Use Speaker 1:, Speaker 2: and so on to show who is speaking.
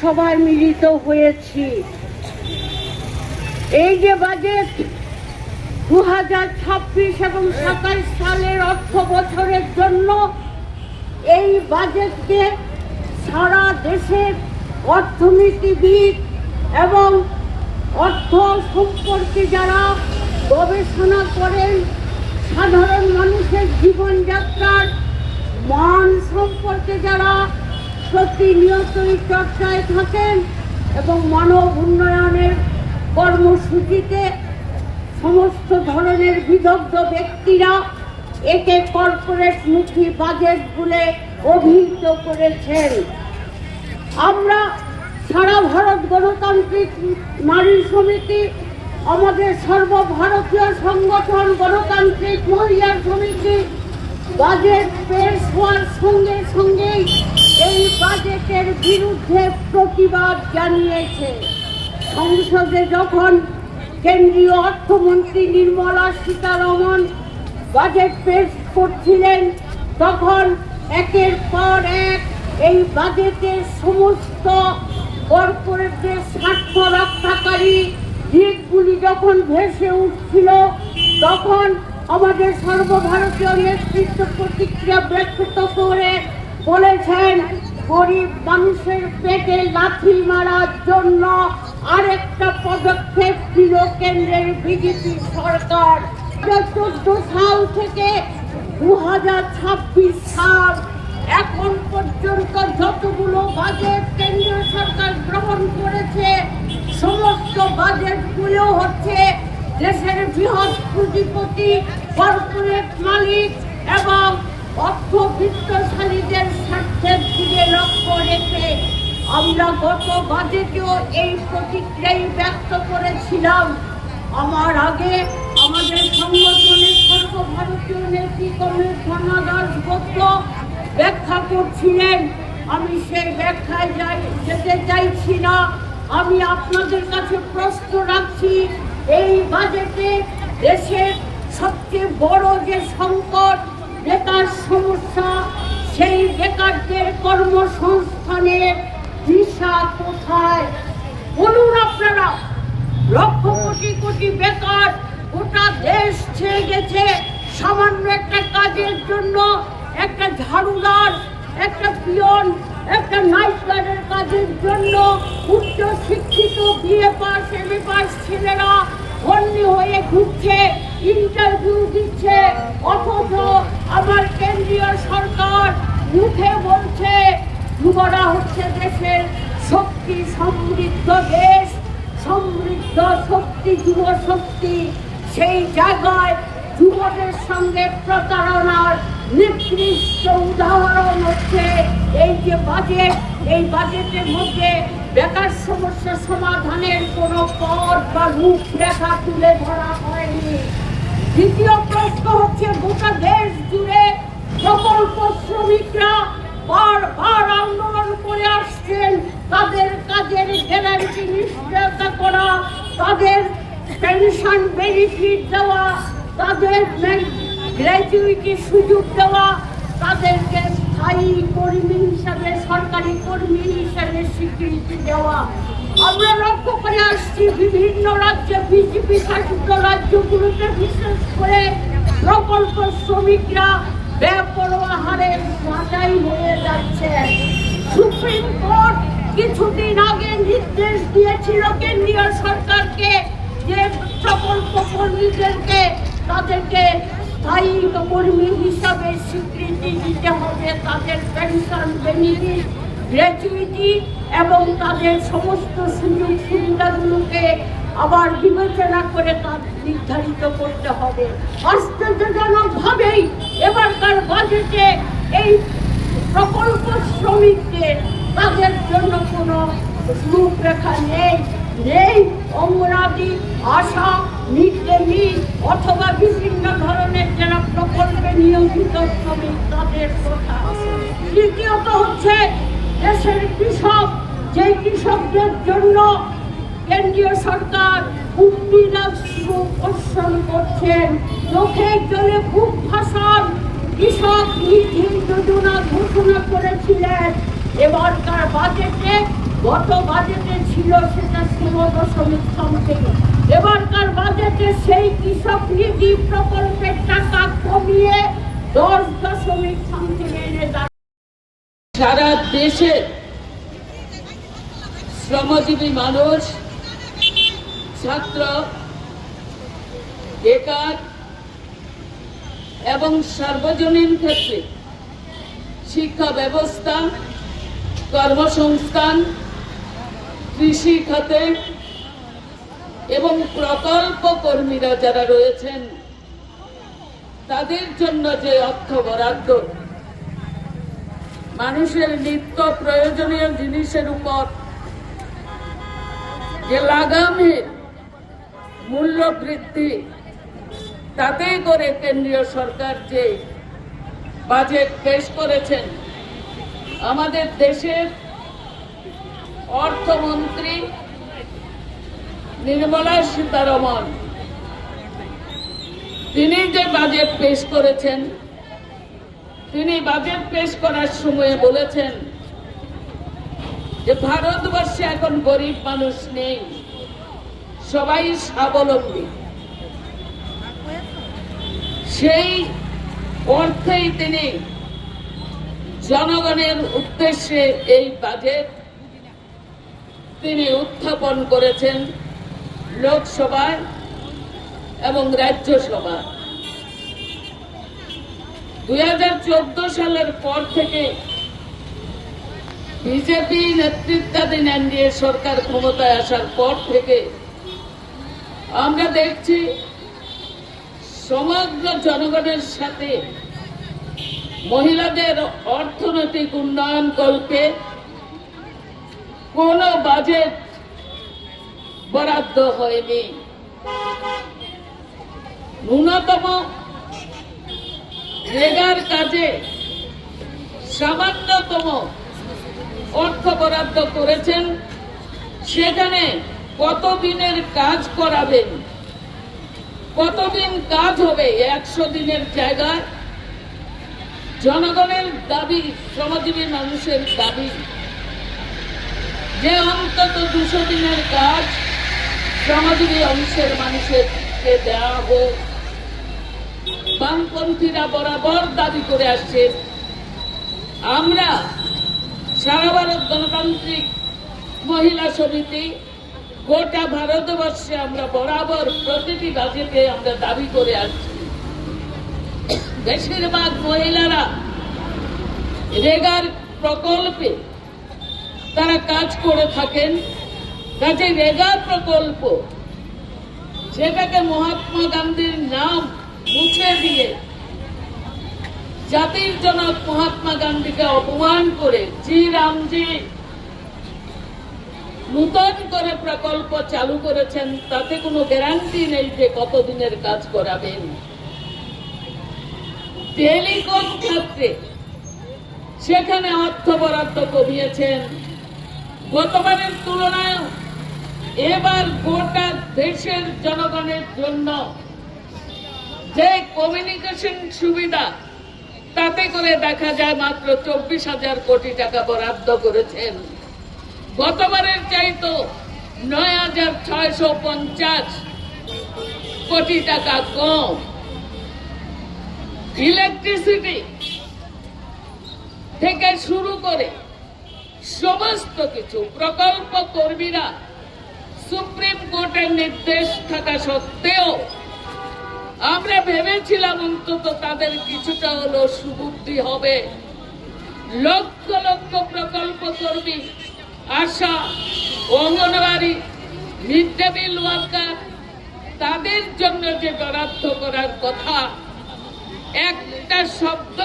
Speaker 1: সভায় মিলিত হয়েছি। এই যে বাজেট দু হাজার ছাব্বিশ এবং সাতাইশ সালের অর্থ বছরের জন্য এই বাজেটকে সারা দেশের অর্থনীতিবিদ এবং অর্থ সম্পর্কে যারা গবেষণা করেন, সাধারণ মানুষের জীবনযাত্রার মান সম্পর্কে যারা প্রতিনিয়তই চর্চায় থাকেন এবং মানব উন্নয়নের কর্মসূচিতে সমস্ত ধরনের বিদগ্ধ ব্যক্তিরা একে কর্পোরেট মুখী বাজেট বলে অভিহিত করেছেন। আমরা সারা ভারত গণতান্ত্রিক নারী সমিতি, আমাদের সর্বভারতীয় সংগঠন গণতান্ত্রিক মহিলা সমিতি বাজেট পেশ হওয়ার সঙ্গে সঙ্গেই এই বাজেটের বিরুদ্ধে প্রতিবাদ জানিয়েছে। সংসদে যখন কেন্দ্রীয় অর্থমন্ত্রী নির্মলা সীতারমন বাজেট পেশ করছিলেন, তখন একের পর এক এই বাজেটের সমস্ত কর্পোরেটদের স্বার্থ রক্ষাকারী দিকগুলি যখন ভেসে উঠছিল, তখন আমাদের সর্বভারতীয় নেতৃত্ব প্রতিক্রিয়া ব্যক্ত করে বলেছেন, গরিব মানুষের পেটে লাথি মারার জন্য আরেকটা পদক্ষেপ ছিল কেন্দ্রের বিজেপি সরকার। চোদ্দ সাল থেকে দু হাজার ছাব্বিশ সাল এখন পর্যন্ত যতগুলো বাজেট কেন্দ্রীয় সরকার গ্রহণ করেছে, সমস্ত বাজেটগুলো হচ্ছে দেশের বৃহৎ পুঁজিপতি, কর্পোরেট মালিক এবং অর্থবিত্তশালীদের স্বার্থের দিকে লক্ষ্য রেখে আমরা গত বাজেটেও এই প্রতিক্রিয়াই ব্যক্ত করেছিলাম। আমার আগে আমাদের সংগঠনের সর্বভারতীয় ধর্মা দাস গুপ্ত ব্যাখ্যা করছিলেন। আমি সেই ব্যাখ্যায় যাই, যেতে চাইছি না। আমি আপনাদের কাছে প্রশ্ন রাখছি, এই বাজেটে দেশের সবচেয়ে বড় যে সংকট বেকার সমস্যা সেই বেকারদের কর্মসংস্থানের দিশা কোথায় বলুন আপনারা লক্ষ কোটি কোটি বেকার গোটা দেশ ছেড়ে গেছে। সামান্য একটা কাজের জন্য একটা ঝাড়ুদার, একটা পিয়ন, একটা নাইট গার্ডের কাজের জন্য উচ্চ শিক্ষিত BA pass M A pass ছেলেরা বন্দি হয়ে ঘুরছে, ইন্টারভিউ দিচ্ছে, অথচ আমার কেন্দ্রীয় সরকার মুখে বলছে যুবরা হচ্ছে দেশের শক্তি, সমৃদ্ধ দেশ, সমৃদ্ধ শক্তি, যুব শক্তি। সেই জায়গায় যুবদের সঙ্গে প্রতারণার নিকৃষ্ট উদাহরণ হচ্ছে এই যে বাজেট। এই বাজেটের মধ্যে বেকার সমস্যা সমাধানের কোনো পথ বা রূপরেখা তুলে ধরা হয়নি। দ্বিতীয় প্রশ্ন হচ্ছে, গোটা দেশ জুড়ে প্রকল্প শ্রমিকরা বারবার আন্দোলন করে আসছেন। তাদের কাজের গ্যারান্টি নিশ্চয়তা করা, তাদের পেনশন বেনিফিট দেওয়া, তাদের গ্র্যাজুইটি সুযোগ দেওয়া, তাদেরকে স্থায়ী কর্মী হিসাবে, সরকারি কর্মী হিসাবে স্বীকৃতি দেওয়া। আমরা লক্ষ্য করে আসছি বিভিন্ন রাজ্যে বিজেপি শাসিত রাজ্যগুলোতে বিশেষ করে প্রকল্প শ্রমিকরা বেপরোয়া হারে সাজাই হয়ে যাচ্ছে। সুপ্রিম কোর্ট কিছুদিন আগে নির্দেশ দিয়েছিল কেন্দ্রীয় সরকারকে যে প্রকল্প কর্মীদেরকে তাদেরকে স্থায়ী কর্মী হিসাবে স্বীকৃতি দিতে হবে, তাদের পেনশন বেনিফিট গ্র্যাচুইটি এবং তাদের সমস্ত সুযোগ সুবিধাগুলোকে আবার বিবেচনা করে তা নির্ধারিত করতে হবে। আশ্চর্যজনকভাবেই এবারকার বাজেটে এই প্রকল্প শ্রমিকদের তাদের জন্য কোনো রূপরেখা নেই। নেই অঙ্গনাদি আশা মিড মিল অথবা বিভিন্ন ধরনের যারা প্রকল্পে নিয়োজিত শ্রমিক, তাদের কথা তৃতীয়ত হচ্ছে দেশের কৃষক যে কৃষকদের জন্য কেন্দ্রীয় সরকার উন্নয়ন করছেন চোখের জলে খুব ভাষণ কৃষক নিধি যোজনা ঘোষণা করেছিলেন। এবারকার বাজেটে, গত বাজেটে ছিল সেটা ষোলো দশমিক সামথিং এবারকার বাজেটে সেই কৃষক নিধি প্রকল্পের টাকা কমিয়ে দশ দশমিক সামথিং
Speaker 2: সারা দেশে শ্রমজীবী মানুষ, ছাত্র, বেকার এবং সার্বজনীন ক্ষেত্রে শিক্ষা ব্যবস্থা, কর্মসংস্থান, কৃষি খাতে এবং প্রকল্প কর্মীরা যারা রয়েছেন, তাদের জন্য যে অর্থ বরাদ্দ মানুষের নিত্য প্রয়োজনীয় জিনিসের উপর যে লাগামের মূল্য বৃদ্ধি তাতে করে কেন্দ্রীয় সরকার যে বাজেট পেশ করেছেন, আমাদের দেশের অর্থমন্ত্রী নির্মলা সীতারমন, তিনি যে বাজেট পেশ করেছেন তিনি বাজেট পেশ করার সময় বলেছেন যে ভারতবর্ষে এখন গরিব মানুষ নেই, সবাই স্বাবলম্বী। সেই অর্থেই তিনি জনগণের উদ্দেশ্যে এই বাজেট তিনি উত্থাপন করেছেন লোকসভায় এবং রাজ্যসভায়। দুই হাজার চোদ্দ সালের পর থেকে বিজেপি নেতৃত্বাধীন এনডিএ সরকার ক্ষমতায় আসার পর থেকে আমরা দেখছি সমগ্র জনগণের সাথে মহিলাদের অর্থনৈতিক উন্নয়ন কল্পে কোনো বাজেট বরাদ্দ হয়নি। ন্যূনতম রেগার কাজে সামান্যতম অর্থ বরাদ্দ করেছেন, সেখানে কতদিনের কাজ করাবেন? কতদিন কাজ হবে একশো দিনের জায়গায়? জনগণের দাবি, শ্রমজীবী মানুষের দাবি, যে অন্তত দুশো দিনের কাজ শ্রমজীবী অংশের মানুষেরকে দেওয়া হোক। বামপন্থীরা বরাবর দাবি করে আসছে। আমরা সারা ভারত গণতান্ত্রিক মহিলা সমিতি গোটা ভারতবর্ষে আমরা বরাবর প্রতিটি বাজেটে আমরা দাবি করে আসছি। বেশিরভাগ মহিলারা রেগার প্রকল্পে তারা কাজ করে থাকেন। কাজে রেগা প্রকল্প সেটাকে মহাত্মা গান্ধীর নাম মুছে দিয়ে জাতির জনক মহাত্মা গান্ধীকে অপমান করে জি রামজি নূতন করে প্রকল্প চালু করেছেন, তাতে কোনো গ্যারান্টি নেই যে কতদিনের কাজ করাবেন। টেলিকম ক্ষেত্রে সেখানে অর্থ বরাদ্দ কমিয়েছেন। গতবারের তুলনায় এবার গোটা দেশের জনগণের জন্য যে কমিউনিকেশন সুবিধা, তাতে করে দেখা যায় মাত্র চব্বিশ হাজার কোটি টাকা বরাদ্দ করেছেন। গতবারের চাইতো নয় হাজার ছয়শো পঞ্চাশ কোটি টাকা কম। ইলেকট্রিসিটি থেকে শুরু করে সমস্ত কিছু প্রকল্প কর্মীরা সুপ্রিম কোর্টের নির্দেশ থাকা সত্ত্বেও আমরা ভেবেছিলাম অন্তত তাদের কিছুটা হলো সুবুদ্ধি হবে। লক্ষ লক্ষ প্রকল্প কর্মী, ASHA anganwadi mid day meal worker তাদের জন্য যে বরাদ্দ করার কথা, একটা শব্দ